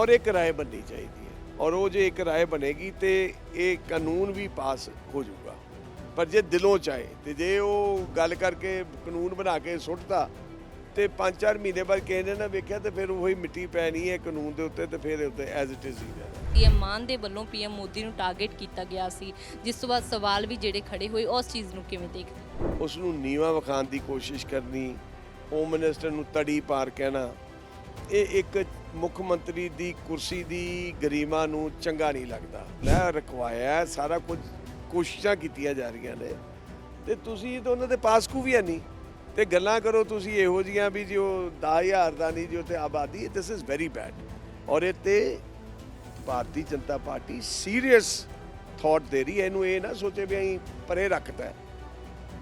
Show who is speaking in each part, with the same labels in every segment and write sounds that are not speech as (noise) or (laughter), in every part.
Speaker 1: ਔਰ ਇੱਕ ਰਾਏ ਬਣਨੀ ਚਾਹੀਦੀ ਹੈ। ਔਰ ਉਹ ਜੇ ਇੱਕ ਰਾਏ ਬਣੇਗੀ ਤੇ ਇਹ ਕਾਨੂੰਨ ਵੀ ਪਾਸ ਹੋ ਜਾਊਗਾ। ਪਰ ਜੇ ਦਿਲੋਂ ਚਾਹੇ ਤੇ ਜੇ ਉਹ ਗੱਲ ਕਰਕੇ ਕਾਨੂੰਨ ਬਣਾ ਕੇ ਸੁੱਟਦਾ ਤੇ 5-4 ਮਹੀਨੇ ਬਾਅਦ ਕਿਸੇ ਨੇ ਨਾ ਵੇਖਿਆ ਤੇ ਫਿਰ ਉਹੀ ਮਿੱਟੀ ਪੈਣੀ ਹੈ ਕਾਨੂੰਨ ਦੇ ਉੱਤੇ ਤੇ ਫਿਰ ਉੱਤੇ ਐਜ਼ ਇਟ ਇਜ਼ ਹੀ ਰਹਿਣਾ।
Speaker 2: ਪੀਐਮ ਮਾਨ ਦੇ ਵੱਲੋਂ ਪੀਐਮ ਮੋਦੀ ਨੂੰ ਟਾਰਗੇਟ ਕੀਤਾ ਗਿਆ ਸੀ। ਜਿਸ ਤੋਂ ਬਾਅਦ ਸਵਾਲ ਵੀ ਜਿਹੜੇ ਖੜੇ ਹੋਏ ਉਸ ਚੀਜ਼ ਨੂੰ ਕਿਵੇਂ ਦੇਖਦੇ
Speaker 1: ਉਸ ਨੂੰ ਨੀਵਾ ਵਿਖਾਉਣ ਦੀ ਕੋਸ਼ਿਸ਼ ਕਰਨੀ ਹੋਮ ਮਿਨਿਸਟਰ ਨੂੰ ਤੜੀ ਪਾਰ ਕਹਿਣਾ ਇਹ ਇੱਕ ਮੁੱਖ ਮੰਤਰੀ ਦੀ ਕੁਰਸੀ ਦੀ ਗਰੀਮਾ ਨੂੰ ਚੰਗਾ ਨਹੀਂ ਲੱਗਦਾ। ਲੈ ਰਖਵਾਇਆ, ਸਾਰਾ ਕੁਝ ਕੋਸ਼ਿਸ਼ਾਂ ਕੀਤੀਆਂ ਜਾ ਰਹੀਆਂ ਨੇ। ਤੇ ਤੁਸੀਂ ਤਾਂ ਉਹਨਾਂ ਦੇ ਪਾਸ ਕੂ ਵੀ ਹੈ ਨਹੀਂ। ਤੇ ਗੱਲਾਂ ਕਰੋ ਤੁਸੀਂ ਇਹੋ ਜੀਆਂ ਵੀ ਜੋ 10000 ਦਾ ਨਹੀਂ, ਜੋ ਤੇ ਆਬਾਦੀ ਹੈ ਦਿਸ ਇਜ਼ ਵੈਰੀ ਬੈਡ ਔਰ ਇਹ ਤੇ Bharatiya Janata Party serious thought ਦੇ ਰਹੀ ਹੈ। ਇਹਨੂੰ ਇਹ ਨਾ ਸੋਚੇ ਵੀ ਅਸੀਂ ਪਰੇ ਰੱਖਤਾ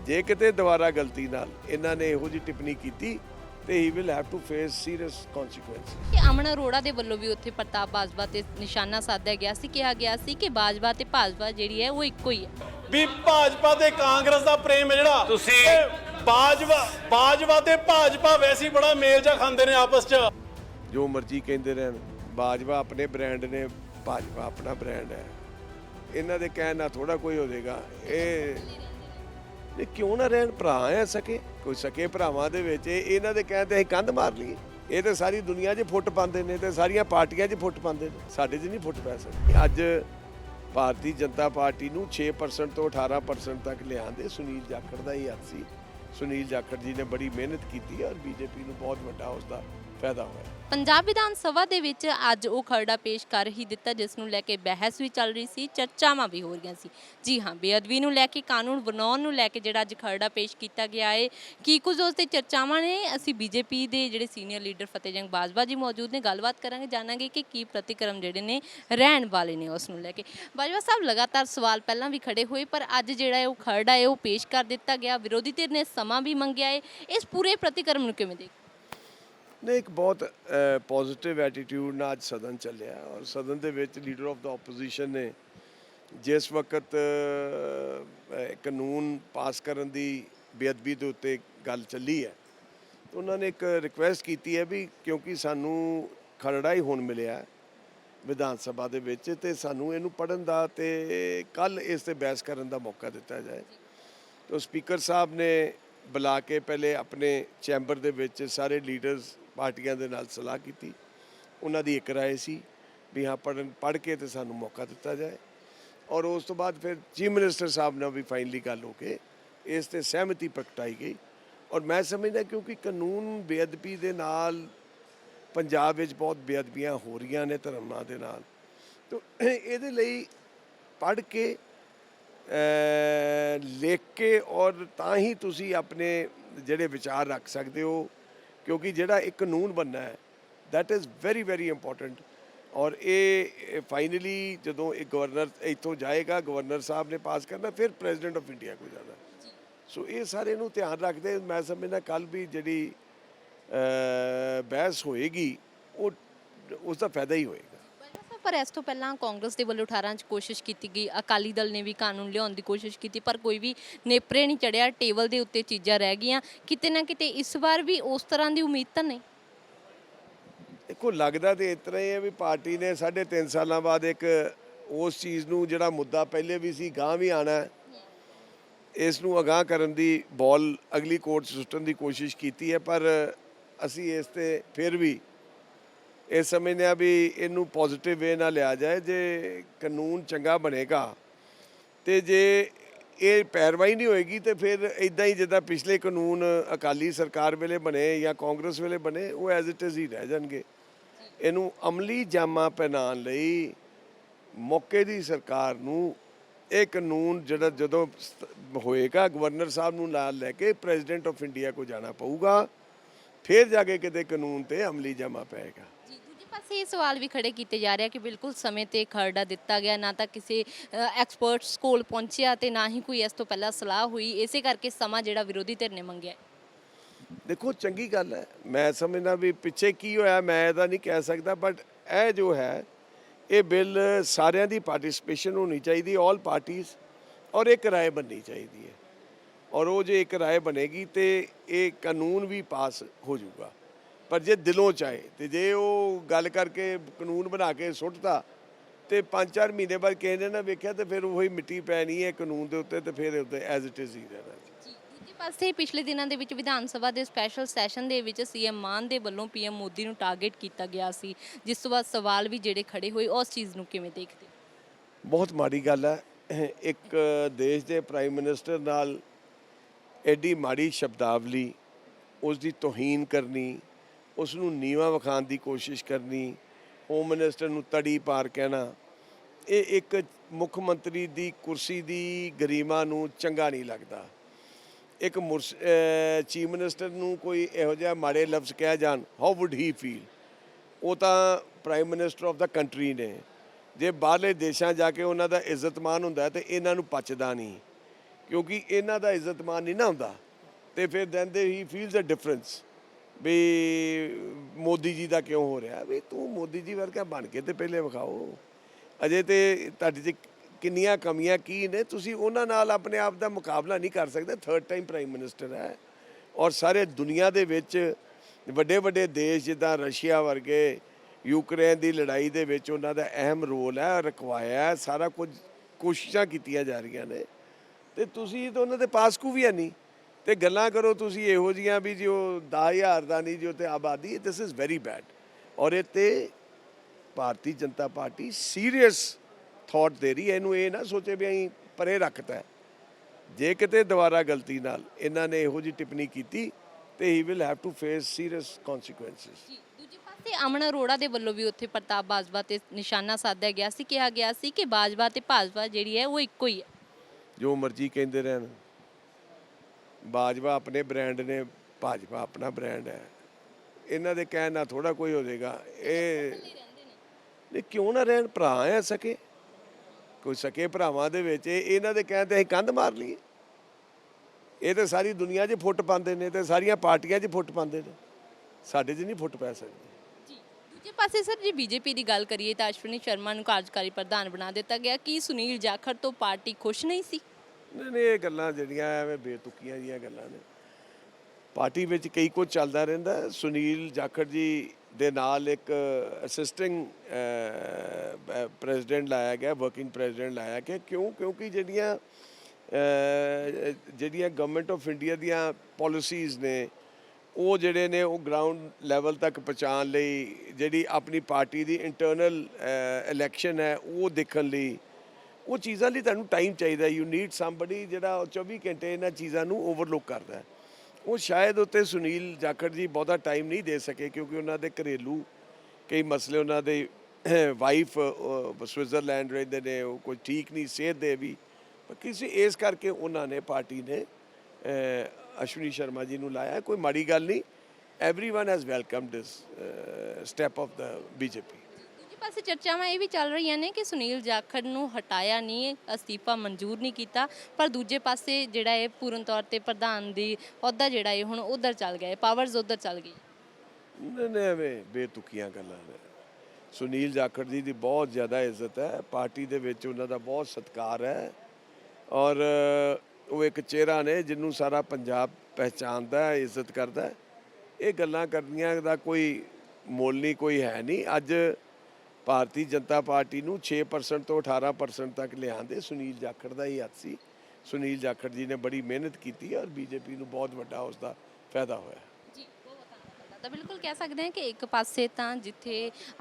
Speaker 1: ਜੇ ਕਿਤੇ ਦੁਬਾਰਾ ਗਲਤੀ ਨਾਲ ਇਹਨਾਂ ਨੇ ਇਹੋ ਜਿਹੀ ਟਿੱਪਣੀ ਕੀਤੀ ਤੇ he will have to face serious consequences
Speaker 2: ਕਿ ਅਮਨ ਅਰੋੜਾ ਦੇ ਵੱਲੋਂ ਵੀ ਉੱਥੇ ਪ੍ਰਤਾਪ ਬਾਜਵਾ ਤੇ ਨਿਸ਼ਾਨਾ ਸਾਧਿਆ ਗਿਆ ਸੀ ਕਿਹਾ ਗਿਆ ਸੀ ਕਿ ਬਾਜਵਾ ਤੇ ਭਾਜਪਾ ਜਿਹੜੀ ਹੈ ਉਹ ਇੱਕੋ ਹੀ ਹੈ।
Speaker 3: ਵੀ ਭਾਜਪਾ ਤੇ ਕਾਂਗਰਸ ਦਾ ਪ੍ਰੇਮ ਹੈ ਜਿਹੜਾ।
Speaker 4: ਤੁਸੀਂ-
Speaker 3: ਇਹ ਬਾਜਵਾ ਬਾਜਵਾ ਤੇ ਭਾਜਪਾ ਵੈਸੇ ਹੀ ਬੜਾ ਮੇਲ ਜਾ ਖਾਂਦੇ ਨੇ ਆਪਸ 'ਚ।
Speaker 1: ਜੋ ਮਰਜ਼ੀ ਕਹਿੰਦੇ ਰਹਿਣ ਬਾਜਵਾ ਆਪਣੇ ਬ੍ਰਾਂਡ ਨੇ ਭਾਜਪਾ ਆਪਣਾ ਬ੍ਰਾਂਡ ਹੈ। ਇਹਨਾਂ ਦੇ ਕਹਿਣ ਨਾਲ ਥੋੜਾ ਕੋਈ ਹੋ ਜਾਏਗਾ ਇਹ ਇਹ ਕਿਉਂ ਨਾ ਰਹਿਣ ਭਰਾ ਆ ਸਕੇ? ਕੋਈ ਸਕੇ ਭਰਾਵਾਂ ਦੇ ਵਿੱਚ। ਇਹਨਾਂ ਦੇ ਕਹਿਣ ਤੇ ਅਸੀਂ ਕੰਧ ਮਾਰ ਲਈਏ। ਇਹ ਤਾਂ ਸਾਰੀ ਦੁਨੀਆ 'ਚ ਫੁੱਟ ਪਾਉਂਦੇ ਨੇ ਤੇ ਸਾਰੀਆਂ ਪਾਰਟੀਆਂ 'ਚ ਫੁੱਟ ਪਾਉਂਦੇ ਨੇ। ਸਾਡੇ 'ਚ ਨਹੀਂ ਫੁੱਟ ਪੈ ਸਕਦੇ। ਅੱਜ ਭਾਰਤੀ ਜਨਤਾ ਪਾਰਟੀ ਨੂੰ 6% ਤੋਂ 18% ਤੱਕ ਲਿਆਂਦੇ ਸੁਨੀਲ ਜਾਖੜ ਦਾ ਹੀ ਹੱਥ ਸੀ। ਸੁਨੀਲ ਜਾਖੜ ਜੀ ਨੇ ਬੜੀ ਮਿਹਨਤ ਕੀਤੀ ਔਰ ਬੀਜੇਪੀ ਨੂੰ ਬਹੁਤ ਵੱਡਾ ਉਸ ਦਾ ਫਾਇਦਾ ਹੋਇਆ।
Speaker 2: ਪੰਜਾਬ ਵਿਧਾਨ ਸਭਾ ਦੇ ਵਿੱਚ ਅੱਜ ਉਹ ਖਰੜਾ ਪੇਸ਼ ਕਰ ਹੀ ਦਿੱਤਾ, ਜਿਸ ਨੂੰ ਲੈ ਕੇ ਬਹਿਸ ਵੀ ਚੱਲ ਰਹੀ ਸੀ, ਚਰਚਾਵਾਂ ਵੀ ਹੋ ਰਹੀਆਂ ਸੀ। ਜੀ ਹਾਂ, ਬੇਅਦਬੀ ਨੂੰ ਲੈ ਕੇ, ਕਾਨੂੰਨ ਬਣਾਉਣ ਨੂੰ ਲੈ ਕੇ ਜਿਹੜਾ ਅੱਜ ਖਰੜਾ ਪੇਸ਼ ਕੀਤਾ ਗਿਆ ਹੈ ਕੀ ਕੁਝ ਉਸ ਤੇ ਚਰਚਾਵਾਂ ਨੇ? ਅਸੀਂ ਬੀਜੇਪੀ ਦੇ ਜਿਹੜੇ ਸੀਨੀਅਰ ਲੀਡਰ ਫਤਿਹਜੰਗ ਬਾਜਵਾ ਜੀ ਮੌਜੂਦ ਨੇ, ਗੱਲਬਾਤ ਕਰਾਂਗੇ, ਜਾਣਾਂਗੇ ਕਿ ਕੀ ਪ੍ਰਤੀਕਰਮ ਜਿਹੜੇ ਨੇ, ਰਹਿਣ ਵਾਲੇ ਨੇ ਉਸ ਨੂੰ ਲੈ ਕੇ। ਬਾਜਵਾ ਸਾਹਿਬ, ਲਗਾਤਾਰ ਸਵਾਲ ਪਹਿਲਾਂ ਵੀ ਖੜੇ ਹੋਏ, ਪਰ ਅੱਜ ਜਿਹੜਾ ਉਹ ਖਰੜਾ ਹੈ ਉਹ ਪੇਸ਼ ਕਰ ਦਿੱਤਾ ਗਿਆ। ਵਿਰੋਧੀ ਧਿਰ ਨੇ ਸਮਾਂ ਵੀ ਮੰਗਿਆ ਹੈ ਇਸ ਪੂਰੇ ਪ੍ਰਤੀਕਰਮ ਨੂੰ ਕਿਵੇਂ ਦੇਖ
Speaker 1: ਨੇ ਇੱਕ ਬਹੁਤ ਪੋਜ਼ਿਟਿਵ ਐਟੀਟਿਊਡ ਨਾਲ ਅੱਜ ਸਦਨ ਚੱਲਿਆ ਔਰ ਸਦਨ ਦੇ ਵਿੱਚ ਲੀਡਰ ਆਫ ਦਾ ਆਪੋਜੀਸ਼ਨ ਨੇ ਜਿਸ ਵਕਤ ਕਾਨੂੰਨ ਪਾਸ ਕਰਨ ਦੀ ਬੇਅਦਬੀ ਦੇ ਉੱਤੇ ਗੱਲ ਚੱਲੀ ਹੈ ਉਹਨਾਂ ਨੇ ਇੱਕ ਰਿਕੁਐਸਟ ਕੀਤੀ ਹੈ ਵੀ ਕਿਉਂਕਿ ਸਾਨੂੰ ਖਰੜਾ ਹੀ ਹੁਣ ਮਿਲਿਆ ਵਿਧਾਨ ਸਭਾ ਦੇ ਵਿੱਚ ਤੇ ਸਾਨੂੰ ਇਹਨੂੰ ਪੜਨ ਦਾ ਤੇ ਕੱਲ ਇਸ ਤੇ ਬਹਿਸ ਕਰਨ ਦਾ ਮੌਕਾ ਦਿੱਤਾ ਜਾਏ। ਤੋ ਸਪੀਕਰ ਸਾਹਿਬ ਨੇ ਬੁਲਾ ਕੇ ਪਹਿਲੇ ਆਪਣੇ ਚੈਂਬਰ ਦੇ ਵਿੱਚ ਸਾਰੇ ਲੀਡਰਸ ਪਾਰਟੀਆਂ ਦੇ ਨਾਲ ਸਲਾਹ ਕੀਤੀ। ਉਹਨਾਂ ਦੀ ਇੱਕ ਰਾਏ ਸੀ ਵੀ ਹਾਂ ਪੜਨ ਪੜ ਕੇ ਤੇ ਸਾਨੂੰ ਮੌਕਾ ਦਿੱਤਾ ਜਾਏ। ਔਰ ਉਸ ਤੋਂ ਬਾਅਦ ਫਿਰ ਚੀਫ ਮਿਨਿਸਟਰ ਸਾਹਿਬ ਨਾਲ ਵੀ ਫਾਈਨਲੀ ਗੱਲ ਹੋ ਕੇ ਇਸ ਤੇ ਸਹਿਮਤੀ ਪ੍ਰਗਟਾਈ ਗਈ। ਔਰ ਮੈਂ ਸਮਝਦਾ ਕਿਉਂਕਿ ਕਾਨੂੰਨ ਬੇਅਦਬੀ ਦੇ ਨਾਲ ਪੰਜਾਬ ਵਿੱਚ ਬਹੁਤ ਬੇਅਦਬੀਆਂ ਹੋ ਰਹੀਆਂ ਨੇ ਧਰਮਾਂ ਦੇ ਨਾਲ। ਤੋ (clears throat) ਇਹਦੇ ਲਈ ਪੜ ਕੇ ਲਿਖ ਕੇ ਔਰ ਤਾਂ ਹੀ ਤੁਸੀਂ ਆਪਣੇ ਜਿਹੜੇ ਵਿਚਾਰ ਰੱਖ ਸਕਦੇ ਹੋ। ਕਿਉਂਕਿ ਜਿਹੜਾ ਇੱਕ ਕਾਨੂੰਨ ਬਣਨਾ ਹੈ that is very very important. ਔਰ ਇਹ ਫਾਈਨਲੀ ਜਦੋਂ ਇਹ ਗਵਰਨਰ ਇੱਥੋਂ ਜਾਏਗਾ ਗਵਰਨਰ ਸਾਹਿਬ ਨੇ ਪਾਸ ਕਰਨਾ ਫਿਰ ਪ੍ਰੈਜ਼ੀਡੈਂਟ ਆਫ ਇੰਡੀਆ ਕੋਲ ਜਾਣਾ। ਸੋ ਇਹ ਸਾਰੇ ਨੂੰ ਧਿਆਨ ਰੱਖਦੇ ਮੈਂ ਸਮਝਦਾ ਕੱਲ ਵੀ ਜਿਹੜੀ ਬਹਿਸ ਹੋਏਗੀ ਉਹ ਉਸ ਦਾ ਫਾਇਦਾ ਹੀ ਹੋਏਗਾ।
Speaker 2: ਪਰ ਇਸ ਤੋਂ ਪਹਿਲਾਂ ਕਾਂਗਰਸ ਦੇ ਵੱਲੋਂ 18 ਚ ਕੋਸ਼ਿਸ਼ ਕੀਤੀ ਗਈ। ਅਕਾਲੀ ਦਲ ਨੇ ਵੀ ਕਾਨੂੰਨ ਲਿਆਉਣ ਦੀ ਕੋਸ਼ਿਸ਼ ਕੀਤੀ, ਪਰ ਕੋਈ ਵੀ ਨੇਪਰੇ ਨਹੀਂ ਚੜਿਆ। ਟੇਬਲ ਦੇ ਉੱਤੇ ਚੀਜ਼ਾਂ ਰਹਿ ਗਈਆਂ। ਕਿਤੇ ਨਾ ਕਿਤੇ ਇਸ ਵਾਰ ਵੀ ਉਸ ਤਰ੍ਹਾਂ ਦੀ ਉਮੀਦ ਤਾਂ ਨਹੀਂ?
Speaker 1: ਦੇਖੋ, ਲੱਗਦਾ ਤੇ ਇਸ ਤਰ੍ਹਾਂ ਹੀ ਹੈ ਵੀ ਪਾਰਟੀ ਨੇ 3.5 ਸਾਲਾਂ ਬਾਅਦ ਇੱਕ ਉਸ ਚੀਜ਼ ਨੂੰ ਜਿਹੜਾ ਮੁੱਦਾ ਪਹਿਲੇ ਵੀ ਸੀ ਗਾਂ ਵੀ ਆਣਾ ਇਸ ਨੂੰ ਅਗਾਹ ਕਰਨ ਦੀ ਬਾਲ ਅਗਲੀ ਕੋਰਟ 'ਚ ਸੁੱਟਣ ਦੀ ਕੋਸ਼ਿਸ਼ ਕੀਤੀ ਹੈ, ਪਰ ਅਸੀਂ ਇਸ ਤੇ ਫਿਰ ਵੀ ਇਹ ਸਮਝਦੇ ਆ ਵੀ ਇਹਨੂੰ ਪੋਜ਼ਿਟਿਵ ਵੇ ਨਾਲ ਲਿਆ ਜਾਏ, ਜੇ ਕਾਨੂੰਨ ਚੰਗਾ ਬਣੇਗਾ ਤੇ ਜੇ ਇਹ ਪੈਰਵਾਈ ਨਹੀਂ ਹੋਏਗੀ ਤੇ ਫਿਰ ਇਦਾਂ ਹੀ ਜਿੱਦਾਂ ਪਿਛਲੇ ਕਾਨੂੰਨ ਅਕਾਲੀ ਸਰਕਾਰ ਵੇਲੇ ਬਣੇ ਜਾਂ ਕਾਂਗਰਸ ਵੇਲੇ ਬਣੇ, ਉਹ ਐਜ਼ ਇਟ ਇਜ਼ ਹੀ ਰਹਿ ਜਾਣਗੇ। ਇਹਨੂੰ ਅਮਲੀ ਜਾਮਾ ਪਹਿਨਾਉਣ ਲਈ ਮੌਕੇ ਦੀ ਸਰਕਾਰ ਨੂੰ ਇਹ ਕਾਨੂੰਨ ਜਿਹੜਾ ਜਦੋਂ ਹੋਏਗਾ, ਗਵਰਨਰ ਸਾਹਿਬ ਨੂੰ ਨਾਲ ਲੈ ਕੇ ਪ੍ਰੈਜ਼ੀਡੈਂਟ ਆਫ ਇੰਡੀਆ ਕੋ ਜਾਣਾ ਪਊਗਾ, ਫਿਰ ਜਾ ਕੇ ਕਿਤੇ ਕਾਨੂੰਨ ਤੇ ਅਮਲੀ ਜਾਮਾ ਪਏਗਾ।
Speaker 2: ਪਾਸੇ ਇਹ ਸਵਾਲ ਵੀ ਖੜੇ ਕੀਤੇ ਜਾ ਰਿਹਾ ਕਿ ਬਿਲਕੁਲ ਸਮੇਂ ਤੇ ਖਰੜਾ ਦਿੱਤਾ ਗਿਆ, ਨਾ ਤਾਂ ਕਿਸੇ ਐਕਸਪਰਟਸ ਕੋਲ ਪਹੁੰਚਿਆ ਤੇ ਨਾ ਹੀ ਕੋਈ ਇਸ ਤੋਂ ਪਹਿਲਾਂ ਸਲਾਹ ਹੋਈ। ਇਸੇ ਕਰਕੇ ਸਮਾਂ ਜਿਹੜਾ ਵਿਰੋਧੀ ਧਿਰ ਨੇ ਮੰਗਿਆ
Speaker 1: ਦੇਖੋ, ਚੰਗੀ ਗੱਲ ਹੈ। ਮੈਂ ਸਮਝਦਾ ਵੀ ਪਿੱਛੇ ਕੀ ਹੋਇਆ, ਮੈਂ ਇਹਦਾ ਨਹੀਂ ਕਹਿ ਸਕਦਾ ਬਟ ਇਹ ਜੋ ਹੈ, ਇਹ ਬਿੱਲ ਸਾਰਿਆਂ ਦੀ ਪਾਰਟਿਸਿਪੇਸ਼ਨ ਹੋਣੀ ਚਾਹੀਦੀ ਆਲ ਪਾਰਟੀਆਂ ਔਰ ਇੱਕ ਰਾਏ ਬਣਨੀ ਚਾਹੀਦੀ ਹੈ। ਔਰ ਉਹ ਜੇ ਇੱਕ ਰਾਏ ਬਣੇਗੀ ਤੇ ਇਹ ਕਾਨੂੰਨ ਵੀ ਪਾਸ ਹੋ ਜਾਊਗਾ। ਪਰ ਜੇ ਦਿਲੋਂ ਚਾਹੇ ਤੇ ਜੇ ਉਹ ਗੱਲ ਕਰਕੇ ਕਾਨੂੰਨ ਬਣਾ ਕੇ ਸੁੱਟਤਾ ਤੇ 5-4 ਮਹੀਨੇ ਬਾਅਦ ਕਿਸੇ ਨੇ ਨਾ ਵੇਖਿਆ ਤੇ ਫਿਰ ਉਹੀ ਮਿੱਟੀ ਪੈਣੀ ਹੈ ਕਾਨੂੰਨ ਦੇ ਉੱਤੇ ਤੇ ਫਿਰ ਉੱਤੇ ਐਜ਼ ਇਟ ਇਜ਼ ਹੀ ਰਹਿਣਾ।
Speaker 2: ਜੀ ਦੂਜੇ ਪਾਸੇ ਪਿਛਲੇ ਦਿਨਾਂ ਦੇ ਵਿੱਚ ਵਿਧਾਨ ਸਭਾ ਦੇ ਸਪੈਸ਼ਲ ਸੈਸ਼ਨ ਦੇ ਵਿੱਚ ਸੀਐਮ ਮਾਨ ਦੇ ਵੱਲੋਂ ਪੀਐਮ ਮੋਦੀ ਨੂੰ ਟਾਰਗੇਟ ਕੀਤਾ ਗਿਆ ਸੀ। ਜਿਸ ਤੋਂ ਬਾਅਦ ਸਵਾਲ ਵੀ ਜਿਹੜੇ ਖੜੇ ਹੋਏ ਉਸ ਚੀਜ਼ ਨੂੰ ਕਿਵੇਂ ਦੇਖਦੇ?
Speaker 1: ਬਹੁਤ ਮਾੜੀ ਗੱਲ ਹੈ। ਇੱਕ ਦੇਸ਼ ਦੇ ਪ੍ਰਾਈਮ ਮਿਨਿਸਟਰ ਨਾਲ ਐਡੀ ਮਾੜੀ ਸ਼ਬਦਾਵਲੀ ਉਸ ਦੀ ਤੋਹੀਨ ਕਰਨੀ ਉਸ ਨੂੰ ਨੀਵਾ ਵਿਖਾਉਣ ਦੀ ਕੋਸ਼ਿਸ਼ ਕਰਨੀ ਹੋਮ ਮਿਨਿਸਟਰ ਨੂੰ ਤੜੀ ਪਾਰ ਕਹਿਣਾ, ਇਹ ਇੱਕ ਮੁੱਖ ਮੰਤਰੀ ਦੀ ਕੁਰਸੀ ਦੀ ਗਰੀਮਾ ਨੂੰ ਚੰਗਾ ਨਹੀਂ ਲੱਗਦਾ। ਇੱਕ ਚੀਫ ਮਿਨਿਸਟਰ ਨੂੰ ਕੋਈ ਇਹੋ ਜਿਹਾ ਮਾੜੇ ਲਫ਼ਜ਼ ਕਹਿ ਜਾਣ ਹਾਊ ਵੁੱਡ ਹੀ ਫੀਲ ਉਹ ਤਾਂ prime minister of the country ਨੇ। ਜੇ ਬਾਹਰਲੇ ਦੇਸ਼ਾਂ ਜਾ ਕੇ ਉਹਨਾਂ ਦਾ ਇੱਜ਼ਤਮਾਨ ਹੁੰਦਾ ਹੈ ਤੇ ਇਹਨਾਂ ਨੂੰ ਪਚਦਾ ਨਹੀਂ, ਕਿਉਂਕਿ ਇਹਨਾਂ ਦਾ ਇੱਜ਼ਤਮਾਨ ਨਹੀਂ ਨਾ ਹੁੰਦਾ। ਤੇ ਫਿਰ ਦੈਨ ਦੇ ਹੀ ਫੀਲਸ ਅ ਡਿਫਰੈਂਸ ਵੀ ਮੋਦੀ ਜੀ ਦਾ ਕਿਉਂ ਹੋ ਰਿਹਾ? ਵੀ ਤੂੰ ਮੋਦੀ ਜੀ ਵਰਗਾ ਬਣ ਕੇ ਤੇ ਪਹਿਲੇ ਵਿਖਾਓ। ਅਜੇ ਤੇ ਤੁਹਾਡੇ 'ਚ ਕਿੰਨੀਆਂ ਕਮੀਆਂ ਕੀ ਨੇ? ਤੁਸੀਂ ਉਹਨਾਂ ਨਾਲ ਆਪਣੇ ਆਪ ਦਾ ਮੁਕਾਬਲਾ ਨਹੀਂ ਕਰ ਸਕਦੇ। ਥਰਡ ਟਾਈਮ ਪ੍ਰਾਈਮ ਮਿਨਿਸਟਰ ਹੈ। ਔਰ ਸਾਰੇ ਦੁਨੀਆ ਦੇ ਵਿੱਚ ਵੱਡੇ ਵੱਡੇ ਦੇਸ਼ ਜਿੱਦਾਂ ਰਸ਼ੀਆ ਵਰਗੇ, ਯੂਕਰੇਨ ਦੀ ਲੜਾਈ ਦੇ ਵਿੱਚ ਉਹਨਾਂ ਦਾ ਅਹਿਮ ਰੋਲ ਹੈ ਰਖਵਾਇਆ ਸਾਰਾ ਕੁਝ ਕੋਸ਼ਿਸ਼ਾਂ ਕੀਤੀਆਂ ਜਾ ਰਹੀਆਂ ਨੇ। ਤੇ ਤੁਸੀਂ ਤਾਂ ਉਹਨਾਂ ਦੇ ਪਾਸਕੂ ਵੀ ਹੈ ਨਹੀਂ। ਤੇ ਗੱਲਾਂ ਕਰੋ ਤੁਸੀਂ ਇਹੋ ਜੀਆਂ ਵੀ ਜੋ 10000 ਦਾ ਨਹੀਂ ਜੋ ਤੇ ਆਬਾਦੀ ਦਿਸ ਇਜ਼ ਵੈਰੀ ਬੈਡ ਔਰ ਇਹ ਤੇ Bharatiya Janata Party serious thought ਦੇ ਰਹੀ ਹੈ। ਇਹਨੂੰ ਇਹ ਨਾ ਸੋਚੇ ਵੀ ਅਸੀਂ ਪਰੇ ਰੱਖਤਾ। ਜੇ ਕਿਤੇ ਦੁਬਾਰਾ ਗਲਤੀ ਨਾਲ ਇਹਨਾਂ ਨੇ ਇਹੋ ਜੀ ਟਿੱਪਣੀ ਕੀਤੀ ਤੇ he will have to face serious consequences
Speaker 2: ਦੂਜੇ ਪਾਸੇ ਅਮਨ ਅਰੋੜਾ ਦੇ ਵੱਲੋਂ ਵੀ ਉੱਥੇ ਪ੍ਰਤਾਪ ਬਾਜਵਾ ਤੇ ਨਿਸ਼ਾਨਾ ਸਾਧਿਆ ਗਿਆ ਸੀ ਕਿਹਾ ਗਿਆ ਸੀ ਕਿ ਬਾਜਵਾ ਤੇ ਭਾਜਪਾ ਜਿਹੜੀ ਹੈ ਉਹ ਇੱਕੋ ਹੀ ਹੈ।
Speaker 1: ਜੋ ਮਰਜ਼ੀ ਕਹਿੰਦੇ ਰਹਿਣ। ਬਾਜਵਾ ਆਪਣੇ ਬ੍ਰਾਂਡ ਨੇ ਭਾਜਪਾ ਆਪਣਾ ਬ੍ਰਾਂਡ ਹੈ। ਇਹਨਾਂ ਦੇ ਕਹਿਣ ਨਾਲ ਥੋੜਾ ਕੋਈ ਹੋ ਜਾਏਗਾ। ਇਹ ਨਹੀਂ, ਕਿਉਂ ਨਾ ਰਹਿਣ? ਭਰਾ ਆ ਸਕੇ। ਕੋਈ ਸਕੇ ਭਰਾਵਾਂ ਦੇ ਵਿੱਚ। ਇਹਨਾਂ ਦੇ ਕਹਿਣ ਤੇ ਅਸੀਂ ਕੰਧ ਮਾਰ ਲਈਏ। ਇਹ ਤੇ ਸਾਰੀ ਦੁਨੀਆ 'ਚ ਫੁੱਟ ਪਾਉਂਦੇ ਨੇ ਤੇ ਸਾਰੀਆਂ ਪਾਰਟੀਆਂ 'ਚ ਫੁੱਟ ਪਾਉਂਦੇ ਨੇ। ਸਾਡੇ 'ਚ ਨਹੀਂ ਫੁੱਟ ਪੈ ਸਕਦੀ।
Speaker 2: ਦੂਜੇ ਪਾਸੇ ਸਰ, ਜੇ ਬੀਜੇਪੀ ਦੀ ਗੱਲ ਕਰੀਏ ਤਾਂ ਅਸ਼ਵਨੀ ਸ਼ਰਮਾ ਨੂੰ ਕਾਰਜਕਾਰੀ ਪ੍ਰਧਾਨ ਬਣਾ ਦਿੱਤਾ ਗਿਆ। ਕੀ ਸੁਨੀਲ ਜਾਖੜ ਤੋਂ ਪਾਰਟੀ ਖੁਸ਼ ਨਹੀਂ ਸੀ?
Speaker 1: ਨਹੀਂ ਨਹੀਂ, ਇਹ ਗੱਲਾਂ ਜਿਹੜੀਆਂ ਐਵੇਂ ਬੇਤੁਕੀਆਂ ਜੀਆਂ ਗੱਲਾਂ ਨੇ। ਪਾਰਟੀ ਵਿੱਚ ਕਈ ਕੁਝ ਚੱਲਦਾ ਰਹਿੰਦਾ। ਸੁਨੀਲ ਜਾਖੜ ਜੀ ਦੇ ਨਾਲ ਇੱਕ ਅਸਿਸਟਿੰਗ ਪ੍ਰੈਜ਼ੀਡੈਂਟ ਲਾਇਆ ਗਿਆ ਵਰਕਿੰਗ ਪ੍ਰੈਜ਼ੀਡੈਂਟ ਲਾਇਆ ਗਿਆ। ਕਿਉਂ? ਕਿਉਂਕਿ ਜਿਹੜੀਆਂ ਜਿਹੜੀਆਂ ਗਵਰਨਮੈਂਟ ਆਫ ਇੰਡੀਆ ਦੀਆਂ ਪਾਲਿਸੀਜ਼ ਨੇ, ਉਹ ਜਿਹੜੇ ਨੇ, ਉਹ ਗਰਾਊਂਡ ਲੈਵਲ ਤੱਕ ਪਹੁੰਚਾਉਣ ਲਈ ਜਿਹੜੀ ਆਪਣੀ ਪਾਰਟੀ ਦੀ ਇੰਟਰਨਲ ਇਲੈਕਸ਼ਨ ਹੈ, ਉਹ ਦੇਖਣ ਲਈ ਉਹ ਚੀਜ਼ਾਂ ਲਈ ਤੁਹਾਨੂੰ ਟਾਈਮ ਚਾਹੀਦਾ ਯੂ ਨੀਡ ਸਮਬਡੀ ਜਿਹੜਾ 24 ਘੰਟੇ ਇਹਨਾਂ ਚੀਜ਼ਾਂ ਨੂੰ ਓਵਰਲੁੱਕ ਕਰਦਾ ਉਹ ਸ਼ਾਇਦ ਉੱਤੇ ਸੁਨੀਲ ਜਾਖੜ ਜੀ ਬਹੁਤਾ ਟਾਈਮ ਨਹੀਂ ਦੇ ਸਕੇ ਕਿਉਂਕਿ ਉਹਨਾਂ ਦੇ ਘਰੇਲੂ ਕਈ ਮਸਲੇ ਉਹਨਾਂ ਦੇ ਵਾਈਫ ਸਵਿਟਜ਼ਰਲੈਂਡ ਰਹਿੰਦੇ ਨੇ ਉਹ ਕੋਈ ਠੀਕ ਨਹੀਂ ਸਿਹਤ ਦੇ ਵੀ। ਪਰ ਕਿਸੇ ਇਸ ਕਰਕੇ ਉਹਨਾਂ ਨੇ ਪਾਰਟੀ ਨੇ ਅਸ਼ਵਨੀ ਸ਼ਰਮਾ ਜੀ ਨੂੰ ਲਾਇਆ। ਕੋਈ ਮਾੜੀ ਗੱਲ ਨਹੀਂ। Everyone has welcomed this uh, step of the
Speaker 2: BJP. ਪਾਸੇ ਚਰਚਾਵਾਂ ਇਹ ਵੀ ਚੱਲ ਰਹੀਆਂ ਨੇ ਕਿ ਸੁਨੀਲ ਜਾਖੜ ਨੂੰ ਹਟਾਇਆ ਨਹੀਂ, ਅਸਤੀਫਾ ਮਨਜ਼ੂਰ ਨਹੀਂ ਕੀਤਾ, ਪਰ ਦੂਜੇ ਪਾਸੇ ਜਿਹੜਾ ਇਹ ਪੂਰਨ ਤੌਰ ਤੇ ਪ੍ਰਧਾਨ ਦੀ ਅਹੁਦਾ ਜਿਹੜਾ ਇਹ ਹੁਣ ਉਧਰ ਚੱਲ ਗਿਆ ਹੈ ਪਾਵਰਜ਼ ਉਧਰ ਚੱਲ ਗਈ।
Speaker 1: ਨਹੀਂ ਨਹੀਂ, ਐਵੇਂ ਬੇਤੁਕੀਆਂ ਗੱਲਾਂ ਨੇ। ਸੁਨੀਲ ਜਾਖੜ ਜੀ ਦੀ ਬਹੁਤ ਜ਼ਿਆਦਾ ਇੱਜ਼ਤ ਹੈ, ਪਾਰਟੀ ਦੇ ਵਿੱਚ ਉਹਨਾਂ ਦਾ ਬਹੁਤ ਸਤਿਕਾਰ ਹੈ ਔਰ ਉਹ ਇੱਕ ਚਿਹਰਾ ਨੇ ਜਿਹਨੂੰ ਸਾਰਾ ਪੰਜਾਬ ਪਹਿਚਾਨਦਾ ਹੈ ਇੱਜ਼ਤ ਕਰਦਾ। ਹੈ ਇਹ ਗੱਲਾਂ ਕਰਨੀਆਂ ਦਾ ਕੋਈ ਮੋਲ ਨਹੀਂ, ਕੋਈ ਹੈ ਨਹੀਂ। ਅੱਜ ਭਾਰਤੀ ਜਨਤਾ ਪਾਰਟੀ ਨੂੰ 6% ਤੋਂ 18% ਤੱਕ ਲਿਆਂਦੇ ਸੁਨੀਲ ਜਾਖੜ ਦਾ ਹੀ ਹੱਥ ਸੀ। ਸੁਨੀਲ ਜਾਖੜ ਜੀ ਨੇ ਬੜੀ ਮਿਹਨਤ ਕੀਤੀ ਔਰ ਬੀਜੇਪੀ ਨੂੰ ਬਹੁਤ ਵੱਡਾ ਉਸ ਦਾ ਫਾਇਦਾ ਹੋਇਆ।
Speaker 2: ਤਾਂ ਬਿਲਕੁਲ ਕਹਿ ਸਕਦੇ ਹਾਂ ਕਿ ਇੱਕ ਪਾਸੇ ਤਾਂ ਜਿੱਥੇ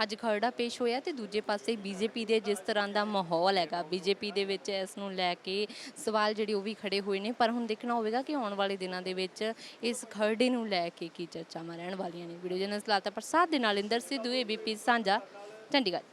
Speaker 2: ਅੱਜ ਖਰੜਾ ਪੇਸ਼ ਹੋਇਆ ਤੇ ਦੂਜੇ ਪਾਸੇ ਬੀਜੇਪੀ ਦੇ ਜਿਸ ਤਰ੍ਹਾਂ ਦਾ ਮਾਹੌਲ ਹੈਗਾ, ਬੀਜੇਪੀ ਦੇ ਵਿੱਚ ਇਸ ਨੂੰ ਲੈ ਕੇ ਸਵਾਲ ਜਿਹੜੇ ਉਹ ਵੀ ਖੜੇ ਹੋਏ ਨੇ, ਪਰ ਹੁਣ ਦੇਖਣਾ ਹੋਵੇਗਾ ਕਿ ਆਉਣ ਵਾਲੇ ਦਿਨਾਂ ਦੇ ਵਿੱਚ ਇਸ ਖਰੜੇ ਨੂੰ ਲੈ ਕੇ ਕੀ ਚਰਚਾਵਾਂ ਰਹਿਣ ਵਾਲੀਆਂ ਨੇ। ਵੀਡੀਓ ਜਰਨਲਿਸਟ ਲਾਤਾ ਪ੍ਰਸਾਦ ਦੇ ਨਾਲ ਇੰਦਰ ਸਿੱਧੂ ਏਬੀਪੀ ਸਾਂਝਾ। ਚੰਡੀਗੜ੍ਹ।